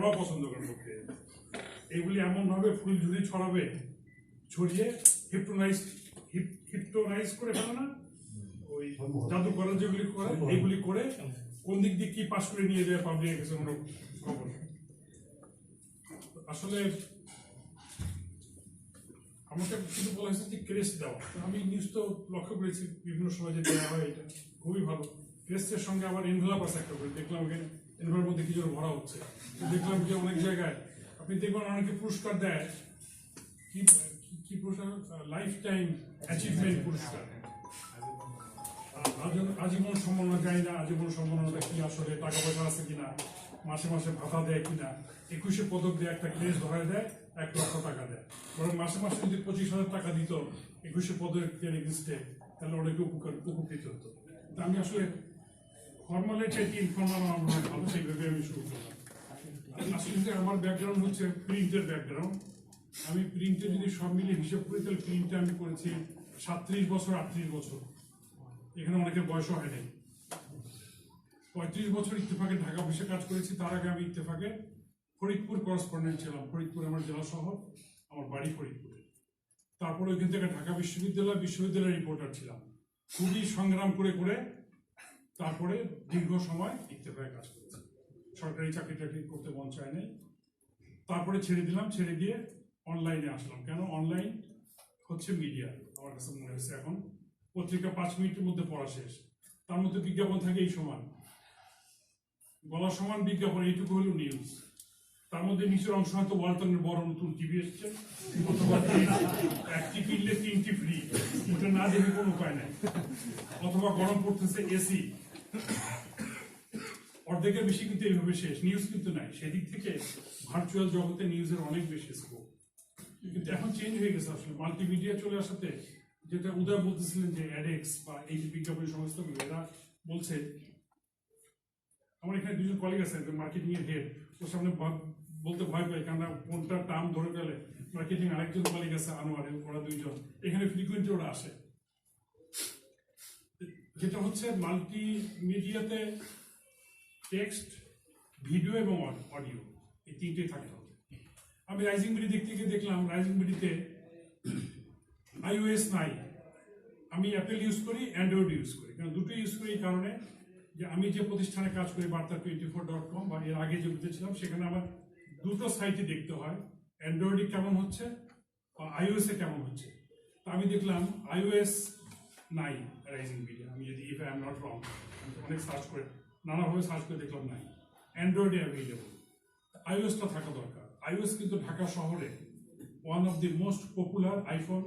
ওরাও পছন্দ করে পড়তে এগুলি এমনভাবে ফুল ঝুড়ি ছড়াবে, ছড়িয়ে হিপটোনাইজ হিপটোনাইজ করে ফেলে না? ওই জাদু করার যেগুলি করে, এইগুলি করে কোন দিক দিয়ে কি পাস করে নিয়ে যায় পাবলিক কাছে কোনো খবর আসলে আমাকে কিন্তু বলা হয়েছে যে ক্রেস্ট দেওয়া। আমি নিউজ তো লক্ষ্য করেছি, বিভিন্ন সময় যে দেওয়া হয় এটা। খুবই ভালো। ক্রেস্টের সঙ্গে আবার এনভেলাপ আছে একটা করে, দেখলাম ওখানে। এনভেলার মধ্যে কিছু ভরা হচ্ছে। দেখলাম যে অনেক জায়গায় আপনি দেখবেন অনেকে পুরস্কার দেয়। কি, কি- পুরস্কার? লাইফ টাইম অ্যাচিভমেন্ট পুরস্কার। আজ- আজীবন সম্মাননা যায় না, আজীবন সম্মাননাটা কি আসলে টাকা পয়সা আছে কিনা, মাসে মাসে ভাতা দেয় কিনা, একুশে পদক দিয়ে একটা ক্রেজ ধরায় দেয়, এক লক্ষ টাকা দেয়। বরং মাসে মাসে যদি পঁচিশ হাজার টাকা দিত, একুশে পদকের এগেনস্টে তাহলে অনেকে উপকার, উপকৃত হতো। আমি আসলে ফর্মালিটি ইনফর্মাল আমার ভালো সেইভাবে আমি শুরু করলাম। আসলে আমার ব্যাকগ্রাউন্ড হচ্ছে প্রিন্টের ব্যাকগ্রাউন্ড আমি প্রিন্টে যদি সব মিলিয়ে হিসেব করি, তাহলে প্রিন্টে আমি করেছি সাতত্রিশ বছর, আটত্রিশ বছর। এখানে অনেকের বয়সও হয় নাই। পঁয়ত্রিশ বছর ইত্তেফাকে ঢাকা অফিসে কাজ করেছি, তার আগে আমি ইত্তেফাকে ফরিদপুর করসপন্ডেন্ট ছিলাম, ফরিদপুর আমার জেলা শহর, আমার বাড়ি ফরিদপুরে। তারপরে ওইখান থেকে ঢাকা বিশ্ববিদ্যালয়, বিশ্ববিদ্যালয়ের রিপোর্টার ছিলাম। খুবই সংগ্রাম করে করে তারপরে দীর্ঘ সময় ইত্তেফাকে কাজ করেছি। সরকারি চাকরি টাকরি করতে মন চায় নাই। তারপরে ছেড়ে দিলাম, ছেড়ে দিয়ে অনলাইনে আসলাম। কেন? অনলাইন হচ্ছে মিডিয়া আমার কাছে মনে হয়েছে এখন। পত্রিকা পাঁচ মিনিটের মধ্যে পড়া শেষ। তার মধ্যে বিজ্ঞাপন থাকে এই সমান। গলা সমান বিজ্ঞাপন, এইটুকু হলো নিউজ তার মধ্যে নিচের অংশ হয়তো ওয়ালটনের বড় নতুন টিভি এসছে। একটি কিনলে তিনটি ফ্রি ওটা না দেখে কোনো উপায় নাই। অথবা গরম পড়তেছে এসি অর্ধেকের বেশি কিন্তু এইভাবে শেষ। নিউজ কিন্তু নাই। সেদিক থেকে ভার্চুয়াল জগতে নিউজের অনেক বেশি স্কোপ কিন্তু এখন চেঞ্জ হয়ে গেছে আসলে। মাল্টিমিডিয়া চলে আসাতে যেটা উদয় বলতেছিলেন যে অ্যাডেক্স বা এই যে বিজ্ঞাপন সংস্থাগুলো এরা বলছে, আমার এখানে দুজন কলিগ আছে মার্কেটিং এর হেড ওর সামনে বলতে ভয় পাই কারণ কোনটা টার্ম ধরে ফেলে। মার্কেটিং আরেকজন কলিগ আছে আনোয়ারে ওরা দুইজন। এখানে ফ্রিকুয়েন্টলি ওরা আসে। যেটা হচ্ছে মাল্টি মিডিয়াতে টেক্সট ভিডিও এবং অডিও এই তিনটে থাকতে হবে আমি রাইজিং বিডি দেখতে গিয়ে দেখলাম রাইজিং বিডিতে আইওএস নাই। আমি অ্যাপেল ইউজ করি অ্যান্ড্রয়েড ইউজ করি। কারণ দুটো ইউজ করি এই কারণে যে আমি যে প্রতিষ্ঠানে কাজ করি, বার্তা টোয়েন্টি ফোর ডট কম বা এর আগে যে ছিলাম সেখানে আমার দুটো সাইটে দেখতে হয়। অ্যান্ড্রয়েডে কেমন হচ্ছে, বা আইওএস কেমন হচ্ছে। তা আমি দেখলাম আইওএস নাই রাইজিং মিডিয়া আমি যদি if I am not wrong অনেক সার্চ করে, নানাভাবে সার্চ করে দেখলাম নাই। অ্যান্ড্রয়েডে অ্যাভেলেবল আইওএসটা থাকা দরকার। আইওএস কিন্তু ঢাকা শহরে one of the most popular iPhone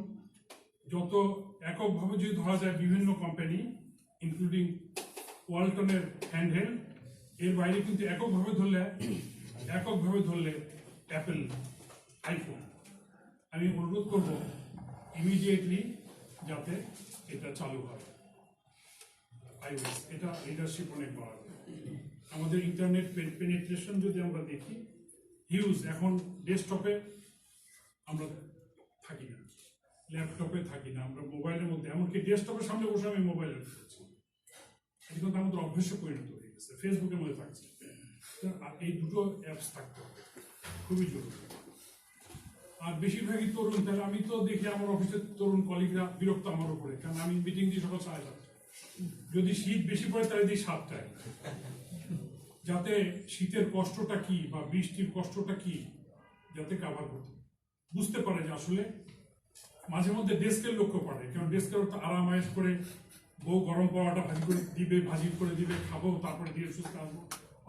যত এককভাবে যদি ধরা যায় বিভিন্ন কোম্পানি ইনক্লুডিং ওয়ালটনের হ্যান্ডহেল্ড এর বাইরে কিন্তু এককভাবে ধরলে এককভাবে ধরলে অ্যাপেল আইফোন আমি অনুরোধ করব ইমিডিয়েটলি যাতে এটা চালু হয়। আইওএস এটা লিডারশিপ অনেক বাড়াবে আমাদের ইন্টারনেট পেনিট্রেশন যদি আমরা দেখি হিউজ এখন ডেস্কটপে আমরা থাকি না। ল্যাপটপে থাকি না, আমরা মোবাইলের মধ্যে, এমনকি ডেস্কটপের সামনে বসে আমি মোবাইলে থাকছি এটা কিন্তু আমাদের অভ্যেসে পরিণত হয়ে গেছে। ফেসবুকের মধ্যে থাকছে। এই দুটো অ্যাপস থাকতে হবে। খুবই জরুরি। আর বেশিরভাগই তরুণ, তাহলে আমি তো দেখি আমার অফিসের তরুণ কলিগরা বিরক্ত আমার উপরে, কারণ আমি মিটিং দিই সকাল সাড়ে সাতটায়। যদি শীত বেশি পড়ে, তাহলে দিই সাতটায়। যাতে শীতের কষ্টটা কি বা বৃষ্টির কষ্টটা কি, যাতে কাভার করতে বুঝতে পারে যে আসলে মাঝে মধ্যে ডেস্কের লক্ষ্য পড়ে কারণ ডেস্কের তো আরাম আয়েস করে, বউ গরম পাওয়াটা ভাজি করে দিবে, ভাজি করে দিবে, খাব, তারপরে দিয়ে সুস্থ আসব।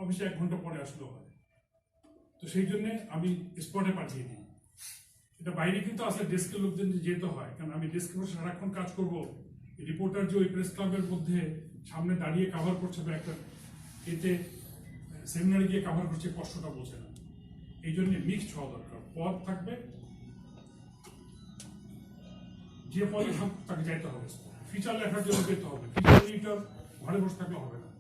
অফিসে এক ঘণ্টা পরে আসলেও হয়। তো সেই জন্য আমি স্পটে পাঠিয়ে দিই। এটা বাইরে কিন্তু আসলে ডেস্কের লোকজন যেতে হয়, কারণ আমি ডেস্কের বসে সারাক্ষণ কাজ করব। রিপোর্টার যে ওই প্রেস ক্লাবের মধ্যে সামনে দাঁড়িয়ে কাভার করছে বা একটা এতে সেমিনারে গিয়ে কাভার করছে, কষ্টটা বোঝে না। এই জন্য মিক্সড হওয়া দরকার। পদ থাকবে, যে পদে তাকে যাইতে হবে। ফিচার লেখার জন্য যেতে হবে। ফিচার এডিটর ঘরে বসে থাকলে হবে না।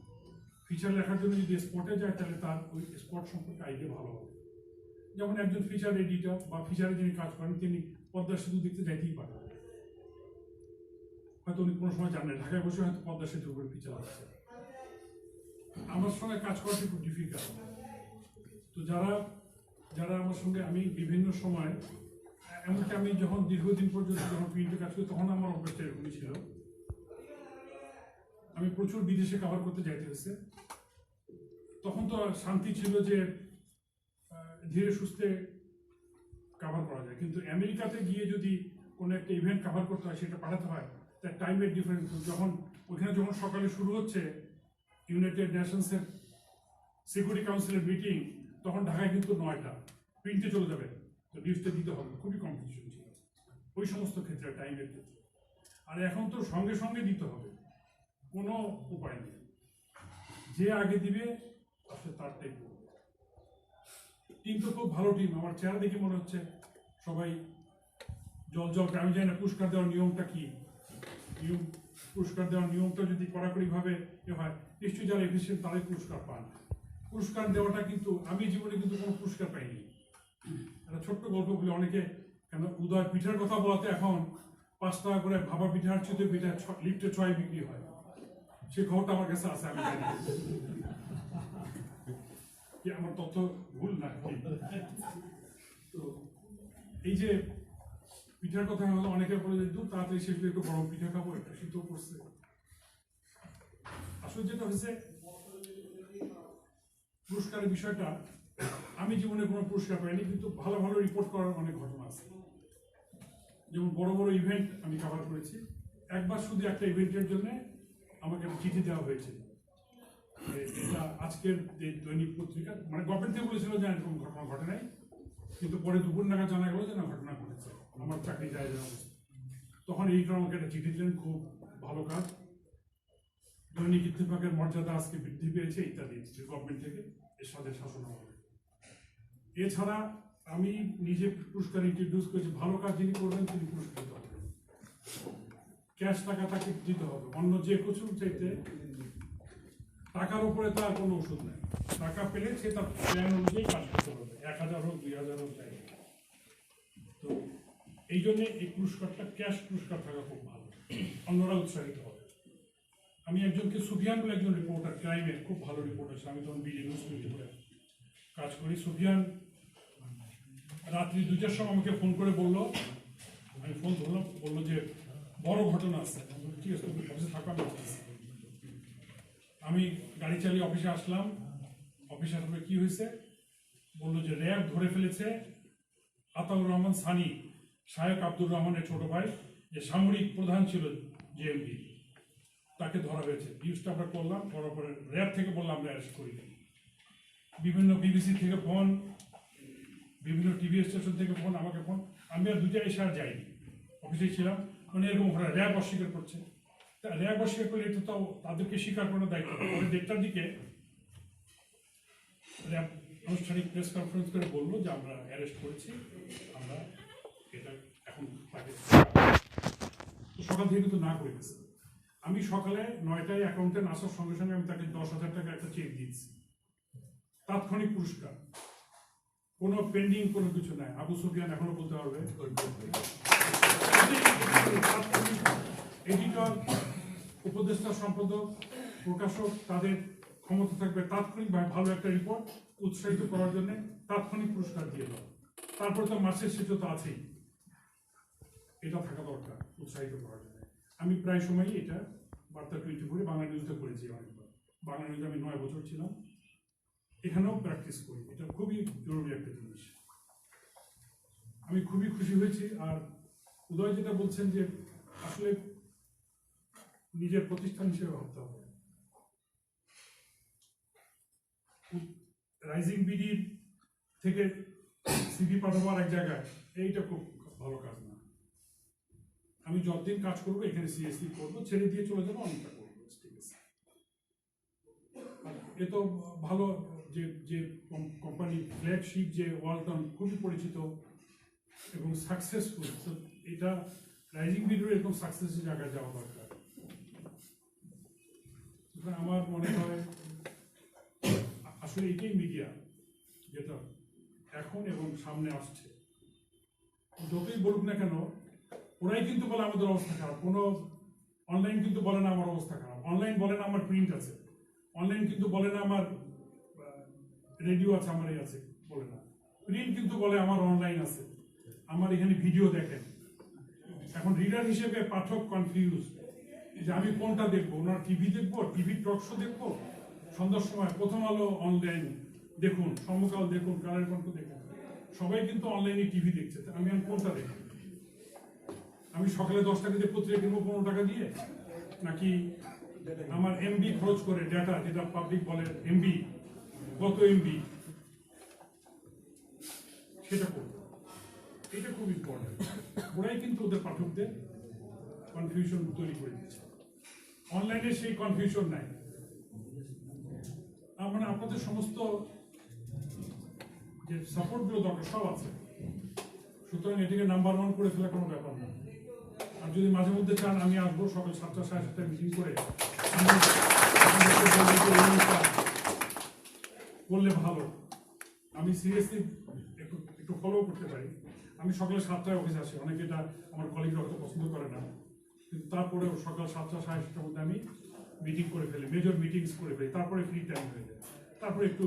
ফিচার লেখার জন্য যদি স্পটে যায়, তাহলে তার ওই স্পট সম্পর্কে আইডিয়া ভালো হবে। যেমন একজন ফিচার এডিটর বা ফিচারে যিনি কাজ করেন, তিনি পদ্মা সেতু দেখতে যাইতেই পারেন হয়তো উনি কোনো সময় জানেন ঢাকায় বসে হয়তো পদ্মা সেতুর উপরে ফিচার আসছে আমার সঙ্গে কাজ করাটা খুব ডিফিকাল্ট তো যারা যারা আমার সঙ্গে, আমি বিভিন্ন সময়, এমনকি আমি যখন দীর্ঘদিন পর্যন্ত যখন প্রিন্টে কাজ করি, তখন আমার অভ্যাসটা এরকমই ছিল। আমি প্রচুর বিদেশে কভার করতে যাইতে হয়েছে তখন তো শান্তি ছিল যে ধীরে সুস্থে কভার করা যায়। কিন্তু আমেরিকাতে গিয়ে যদি কোনো একটা ইভেন্ট কভার করতে হয়, সেটা পাঠাতে হয়, তার টাইমের ডিফারেন্স যখন, ওইখানে যখন সকালে শুরু হচ্ছে ইউনাইটেড নেশনসের সিকিউরিটি কাউন্সিলের মিটিং তখন ঢাকায় কিন্তু নয়টা। প্রিন্টে চলে যাবে। তো নিউজটা দিতে হবে। খুবই কম্পিটিশন ছিল ওই সমস্ত ক্ষেত্রে টাইমের ক্ষেত্রে। আর এখন তো সঙ্গে সঙ্গে দিতে হবে। কোনো উপায় নেই। যে আগে দিবে তারটাই করবে টিম তো খুব ভালো টিম। আমার চেহারা দেখে মনে হচ্ছে সবাই জল জল আমি জানি না পুরস্কার দেওয়ার নিয়মটা কি। নিয়ম, পুরস্কার দেওয়ার নিয়মটা যদি কড়াকড়ি ভাবে এ হয়, নিশ্চয়ই যারা এফিসিয়েন্ট তারাই পুরস্কার পান। পুরস্কার দেওয়াটা কিন্তু আমি জীবনে কিন্তু কোনো পুরস্কার পাইনি। একটা ছোট্ট গল্প বলে, অনেকে কেন উদয় পিঠার কথা বলাতে এখন পাঁচ টাকা করে ভাবা পিঠার চিতে পিঠা লিফটে ছয় বিক্রি হয়। সে খবরটা আমার কাছে আছে, আমি কি আমার তথ্য ভুল না তো এই যে পিঠার কথা হলো অনেকে বলে যে দূর তাড়াতাড়ি শেষ একটু গরম পিঠা খাব, একটু শীতও পড়ছে আসলে যেটা হয়েছে, পুরস্কারের বিষয়টা, আমি জীবনে কোনো পুরস্কার পাইনি, কিন্তু ভালো ভালো রিপোর্ট করার অনেক ঘটনা আছে। যেমন বড় বড় ইভেন্ট আমি কভার করেছি। একবার শুধু একটা ইভেন্টের জন্য আমাকে চিঠি দেওয়া হয়েছে। যে এটা আজকের যে দৈনিক পত্রিকা মানে গভর্নমেন্ট থেকে বলেছিল যে এরকম ঘটনা ঘটে নাই, কিন্তু পরে দুপুর নাগাদ জানা গেল যে না, ঘটনা ঘটেছে। আমার চাকরি যায় যায় তখন এইটা আমাকে একটা চিঠি দিলেন, খুব ভালো কাজ। দৈনিক ইত্তেফাকের মর্যাদা আজকে বৃদ্ধি পেয়েছে, ইত্যাদি গভর্নমেন্ট থেকে, এর সাথে শাসন হবে। এছাড়া আমি নিজে পুরস্কার ইন্ট্রোডিউস করেছি, ভালো কাজ যিনি করবেন তিনি পুরস্কৃত হবেন। ক্যাশ টাকা তাকে দিতে হবে, অন্য যে কিছু চাইতে টাকার উপরে তার কোনো ওষুধ নেই। টাকা পেলে সে তার প্ল্যান অনুযায়ী কাজ করতে পারবে। এক হাজার হোক, দুই হাজার হোক, যাই তো এই জন্য এই পুরস্কারটা, ক্যাশ পুরস্কার থাকা খুব ভালো। অন্যরা উৎসাহিত হবে। আমি একজনকে, সুফিয়ান বলে একজন রিপোর্টার ক্রাইমের খুব ভালো রিপোর্টার আমি তখন বিডি নিউজ করে কাজ করি। সুফিয়ান রাত্রি দুইটার সময় আমাকে ফোন করে বলল, আমি ফোন ধরলাম, বলল যে বড় ঘটনা আছে। ঠিক আছে, তুমি অফিসে। আমি গাড়ি চালিয়ে অফিসে আসলাম। অফিসে পরে কি হয়েছে? বলল যে র্যাব ধরে ফেলেছে আতাউর রহমান সানি, শায়েক আব্দুর রহমানের ছোট ভাই, যে সামরিক প্রধান ছিল জেএমবি। তাকে ধরা হয়েছে। নিউজটা আমরা করলাম, করার পরে র্যাব থেকে বললাম, আমরা করি বিভিন্ন বিবিসি থেকে ফোন বিভিন্ন টিভি স্টেশন থেকে ফোন আমাকে ফোন আমি আর দুইটা এসে আর যাইনি। অফিসে ছিলাম। মানে এরকম র্যাব অস্বীকার করছে। র্যাব অস্বীকার এটা তো তাদেরকে স্বীকার করার দায়িত্ব। পরে দেড়টার দিকে র্যাব আনুষ্ঠানিক প্রেস কনফারেন্স করে বলল যে আমরা অ্যারেস্ট করেছি আমরা এটা এখন তাকে সকাল থেকে কিন্তু না করে গেছে। আমি সকালে নয়টায় অ্যাকাউন্টেন্ট আসার সঙ্গে সঙ্গে আমি তাকে দশ হাজার টাকা একটা চেক দিয়েছি। তাৎক্ষণিক পুরস্কার। কোনো পেন্ডিং কোনো কিছু নাই। আবু সুফিয়ান এখনও বলতে পারবে? এডিটর উপদেষ্টা, সম্পাদক, প্রকাশক, তাদের ক্ষমতা থাকবে তাৎক্ষণিকভাবে ভালো একটা রিপোর্ট উৎসাহিত করার জন্য তাৎক্ষণিক পুরস্কার দিয়ে দেওয়া। তারপর তো মাসের শেষে তো আছেই। এটা থাকা দরকার উৎসাহিত করার জন্য। আমি প্রায় সময়ই এটা বার্তা টোয়েন্টি ফোরে বাংলা নিউজে করেছি অনেকবার। বাংলা নিউজে আমি নয় বছর ছিলাম। এখানেও প্র্যাকটিস করি। এটা খুবই জরুরি একটা জিনিস। আমি খুবই খুশি হয়েছি। আর উদয় যেটা বলছেন যে আসলে নিজের প্রতিষ্ঠান হিসেবে ভাবতে হবে। রাইজিং বিডির থেকে সিভি পাঠাবো আর এক জায়গায়, এইটা খুব ভালো কাজ না। আমি যতদিন কাজ করব, এখানে সিএসসি করব, ছেড়ে দিয়ে চলে যাব, অনেকটা করব, ঠিক আছে। এ তো ভালো যে যে কোম্পানি ফ্ল্যাগশিপ যে ওয়ালটন, খুবই পরিচিত এবং সাকসেসফুল এটা রাইজিং ভিডিও এরকম সাকসেসের জায়গায় যাওয়া দরকার। আমার মনে হয় আসলে এটাই মিডিয়া যেটা এখন এবং সামনে আসছে। যতই বলুক না কেন, ওরাই কিন্তু বলে আমাদের অবস্থা খারাপ। কোনো অনলাইন কিন্তু বলে না আমার অবস্থা খারাপ। অনলাইন বলে না আমার প্রিন্ট আছে। অনলাইন কিন্তু বলে না আমার রেডিও আছে আমার এই আছে, বলে না। প্রিন্ট কিন্তু বলে আমার অনলাইন আছে। আমার এখানে ভিডিও দেখেন। এখন রিডার হিসেবে পাঠক কনফিউজ যে আমি কোনটা দেখব? ওনার টিভি দেখব টিভি টক শো দেখব? সন্ধ্যার সময় প্রথম আলো অনলাইন দেখুন, সমকাল দেখুন, কালের কণ্ঠ দেখুন। সবাই কিন্তু অনলাইনে টিভি দেখছে আমি আমি কোনটা দেখি আমি সকালে দশ টাকা দিয়ে পত্রিকা কিনবো পনেরো টাকা দিয়ে? নাকি আমার এমবি খরচ করে ডেটা যেটা পাবলিক বলে এমবি কত এমবি সেটা করব। এটা খুব ইম্পর্টেন্ট ওরাই কিন্তু ওদের পাঠকদের কনফিউশন তৈরি করে দিচ্ছে। অনলাইনে সেই কনফিউশন নাই। তার মানে আপনাদের সমস্ত যে সাপোর্টগুলো দরকার, সব আছে। সুতরাং এটিকে নাম্বার ওয়ান করে ফেলা কোনো ব্যাপার না। আর যদি মাঝে মধ্যে চান, আমি আসব। সকাল সাতটা, সাড়ে সাতটায় মিটিং করে করলে ভালো। আমি সিরিয়াসলি একটু একটু ফলো করতে পারি। আমি সকালে সাতটায় অফিস আসি। অনেকে এটা আমার কলিগরা হয়তো পছন্দ করে না। কিন্তু তারপরেও সকাল সাতটা, সাড়ে সাতটার মধ্যে আমি মিটিং করে ফেলি মেজর মিটিংস করে ফেলি। তারপরে ফ্রি টাইম হয়ে যায়। তারপরে একটু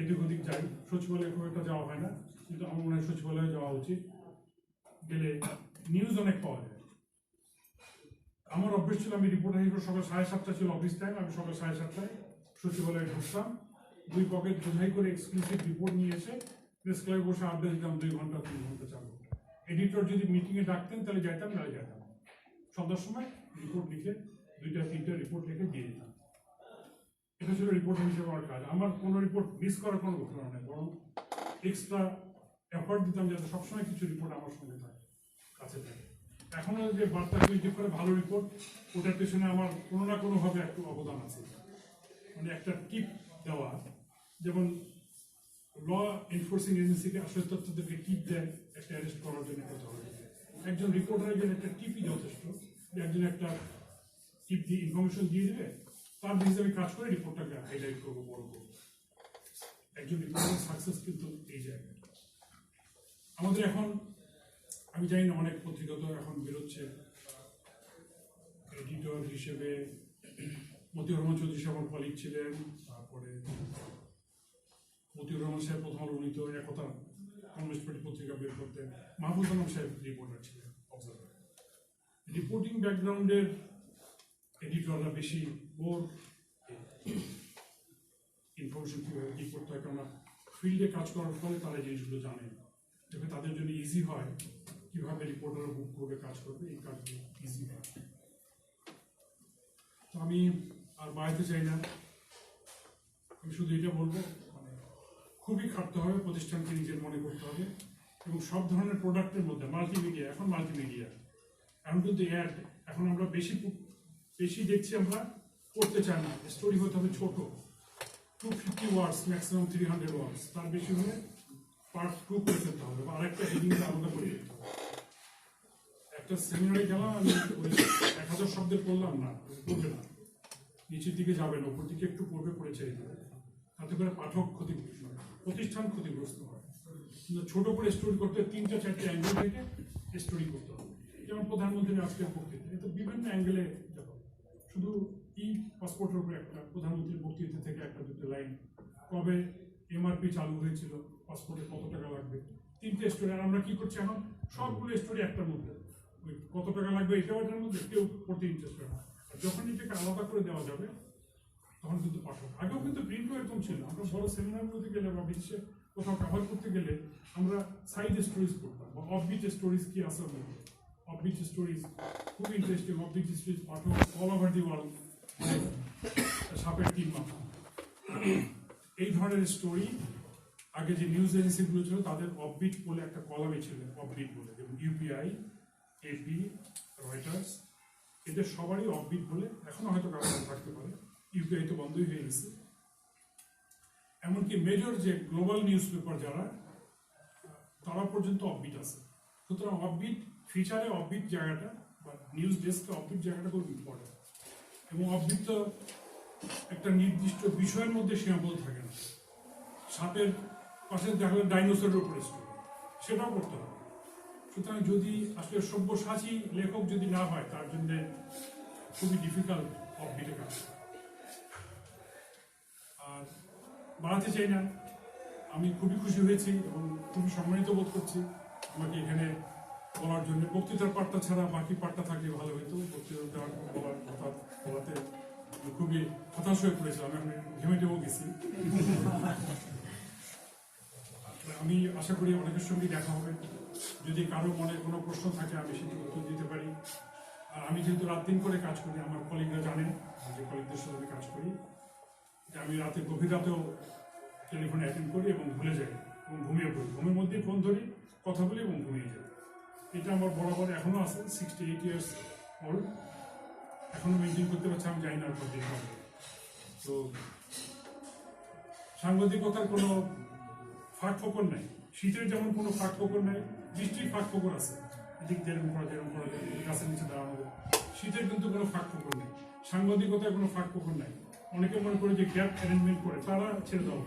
এদিক ওদিক যাই। সচিবালয়ে খুব একটা যাওয়া হয় না, কিন্তু আমার মনে হয় সচিবালয়ে যাওয়া উচিত। গেলে নিউজ অনেক পাওয়া যায়। আমার অভ্যেস ছিল আমি রিপোর্টার হিসেবে সকাল সাড়ে সাতটা ছিল অফিস টাইম আমি সকাল সাড়ে সাতটায় সচিবালয়ে ঢুকতাম। দুই পকেট বোঝাই করে এক্সক্লুসিভ রিপোর্ট নিয়ে এসে প্রেস ক্লাবে বসে আড্ডা দিতাম, দুই ঘণ্টা, তিন ঘণ্টা, চার ঘণ্টা। এডিটর যদি মিটিংয়ে ডাকতেন, তাহলে যাইতাম, নাহলে যাইতাম না। সন্ধ্যার সময় রিপোর্ট লিখে দুইটা, তিনটা রিপোর্ট লিখে দিয়ে দিতাম। এটা ছিল রিপোর্ট হিসেবে আমার কাজ। আমার কোনো রিপোর্ট মিস করার কোনো ঘটনা নেই, বরং এক্সট্রা এফার্ট দিতাম যাতে সবসময় কিছু রিপোর্ট আমার সঙ্গে থাকে, কাছে থাকে। এখনও যে বার্তা তৈরি করে ভালো রিপোর্ট ওটার পেছনে আমার কোনো না কোনোভাবে একটু অবদান আছে। মানে একটা টিপ দেওয়া, যেমন ল এনফোর্সিং এজেন্সিকে আসলে তথ্যদেরকে টিপ দেয় একটা অ্যারেস্ট করার জন্য কথা হবে একজন রিপোর্টারের জন্য একটা টিপই যথেষ্ট একজন একটা টিপ দিয়ে ইনফরমেশন দিয়ে দেবে, তার বেসিসে আমি কাজ করে রিপোর্টটাকে হাইলাইট করব, বড় করব। একজন রিপোর্টারের সাকসেস কিন্তু এই জায়গায়। আমাদের এখন, আমি জানি না অনেক পত্রিকা তো এখন বেরোচ্ছে। এডিটর হিসেবে মতিউর রহমান চৌধুরী সাহেব আমার কলিগ ছিলেন, তারপরে মতিউর রহমান সাহেব প্রথম উনি তো একতা পার্টি পত্রিকা বের করতেন মাহবুব আলম সাহেব রিপোর্টার ছিলেন অবজারভার রিপোর্টিং ব্যাকগ্রাউন্ডের এডিটররা বেশি ওর ইনফরমেশন কীভাবে কী করতে হয়, কেননা ফিল্ডে কাজ করার ফলে তারা জিনিসগুলো জানেন যাতে তাদের জন্য ইজি হয়, কীভাবে রিপোর্টার বুক করবে, কাজ করবে, এই কাজগুলো ইজি হয়। তো আমি আর বাড়াইতে চাই না। আমি শুধু এটা বলব খুবই খাটতে হবে, প্রতিষ্ঠানকে নিজের মনে করতে হবে এবং সব ধরনের প্রোডাক্টের মধ্যে মাল্টিমিডিয়া এখন মাল্টিমিডিয়া এখন কিন্তু অ্যাড এখন আমরা বেশি বেশি দেখছি আমরা, করতে চাই না স্টোরি হতে হবে ছোট। Two fifty words maximum three hundred words তার বেশি হলে পার্ট টু করে ফেলতে হবে বা আরেকটা হেডিং আলাদা করে দিতে হবে। একটা সেমিনারে গেলাম, আমি ওই এক হাজার শব্দের পড়লাম না, পড়বে না। নিচের দিকে যাবে না, উপর দিকে একটু পড়বে, পড়ে দেবে তাতে করে পাঠক ক্ষতিগ্রস্ত প্রতিষ্ঠান ক্ষতিগ্রস্ত হয়। ছোট করে স্টোরি করতে তিনটা চারটে অ্যাঙ্গেল থেকে স্টোরি করতে হবে যেমন প্রধানমন্ত্রীর আজকের বক্তৃতা এটা বিভিন্ন অ্যাঙ্গেলে শুধু ই পাসপোর্টের উপরে একটা প্রধানমন্ত্রীর বক্তৃতা থেকে একটা দুটো লাইন কবে এমআরপি চালু হয়েছিল পাসপোর্টে কত টাকা লাগবে? তিনটে স্টোরি আর আমরা কি করছি এখন? সবগুলো স্টোরি একটার মধ্যে। ওই কত টাকা লাগবে এটাও এটার মধ্যে, কেউ পড়তে ইন্টারেস্টেড হয় যখন এটাকে আলাদা করে দেওয়া যাবে তখন কিন্তু পাঠক আগেও কিন্তু প্রিন্টও এরকম ছিল। আমরা বড় সেমিনারগুলোতে গেলে বা বিশ্বে কোথাও কভার করতে গেলে আমরা সাইড স্টোরিজ করতাম বা অফবিট স্টোরিজ কি আছে অফবিট স্টোরিজ খুব ইন্টারেস্টিং অফবিট স্টোরিজ পাঠক অল ওভার দি ওয়ার্ল্ড সাপের টিম মাথা এই ধরনের স্টোরি আগে যে নিউজ এজেন্সিগুলো ছিল, তাদের অফবিট বলে একটা কলামে ছিল অফবিট বলে, যেমন ইউপিআই এপি রয়টার্স এদের সবারই অফবিট বলে এখনও হয়তো কারও কাছে থাকতে পারে। ইউপিআই তো বন্ধই হয়ে গেছে। এমনকি মেজর যে গ্লোবাল নিউজ পেপার যারা, তারা পর্যন্ত অফবিট আছে। সুতরাং অফবিট ফিচারে অফবিট জায়গাটা বা নিউজ ডেস্কে অফবিট জায়গাটা খুব ইম্পর্টেন্ট এবং অফবিট তো একটা নির্দিষ্ট বিষয়ের মধ্যে সীমাবদ্ধ থাকে না। সাপের পাশে দেখা গেল ডাইনোসরের উপরে সেটাও করতে হবে। সুতরাং যদি আসলে সব্যসাচী লেখক যদি না হয়, তার জন্য খুবই ডিফিকাল্ট অফবিটে কাজ। আর বাড়াতে চাই না। আমি খুবই খুশি হয়েছি এবং খুবই সম্মানিত বোধ করছি। আমাকে এখানে বলার জন্য বক্তৃতার পাঠটা ছাড়া বাকি পাঠটা থাকলে ভালো হতো বক্তৃতা বলার কথা বলাতে খুবই হতাশ হয়ে পড়েছিলাম। আমি ঘেমে টেমেও গেছি। আমি আশা করি অনেকের সঙ্গে দেখা হবে। যদি কারও মনে কোনো প্রশ্ন থাকে, আমি সেটি উত্তর দিতে পারি। আর আমি যেহেতু রাত দিন করে কাজ করি, আমার কলিগরা জানেন যে কলিগদের সাথে কাজ করি। আমি রাতে গভীর রাতেও টেলিফোন অ্যাটেন্ড করি এবং ভুলে যাই এবং ঘুমিয়ে পড়ি। ঘুমের মধ্যেই ফোন ধরি কথা বলি এবং ঘুমিয়ে যাই। এটা আমার বরাবর এখনও আছে সিক্সটি এইট ইয়ার্স ওল্ড এখনও মেনটেন করতে পারছি আমি জানি না কতদিন তো সাংবাদিকতার কোনো ফাঁক ফোকর নাই। শীতের যেমন কোনো ফাঁক ফোকর নাই বৃষ্টির ফাঁক ফোকর আছে। এদিক দিয়ে এরকম করা যেরকম করা যায়, গাছের নিচে দাঁড়ানো। শীতের কিন্তু কোনো ফাঁক ফোকর নেই। সাংবাদিকতায় কোনো ফাঁক ফোকর নাই। অনেকে মনে করে যে গ্যাপ অ্যারেঞ্জমেন্ট করে, তারা ছেড়ে দেওয়া।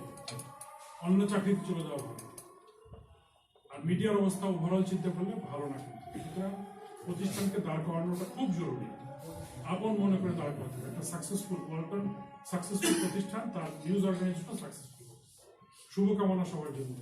অন্য চাকরিতে চলে যাওয়া আর মিডিয়ার অবস্থা ওভারঅল চিন্তা করলে ভালো না সুতরাং প্রতিষ্ঠানকে দাঁড় করানোটা খুব জরুরি। আপন মনে করে দাঁড় করাতে একটা সাকসেসফুল ওয়ার্ল্ড সাকসেসফুল প্রতিষ্ঠান, তার নিউজ অর্গানাইজেশন সাকসেসফুল শুভকামনা সবার জন্য।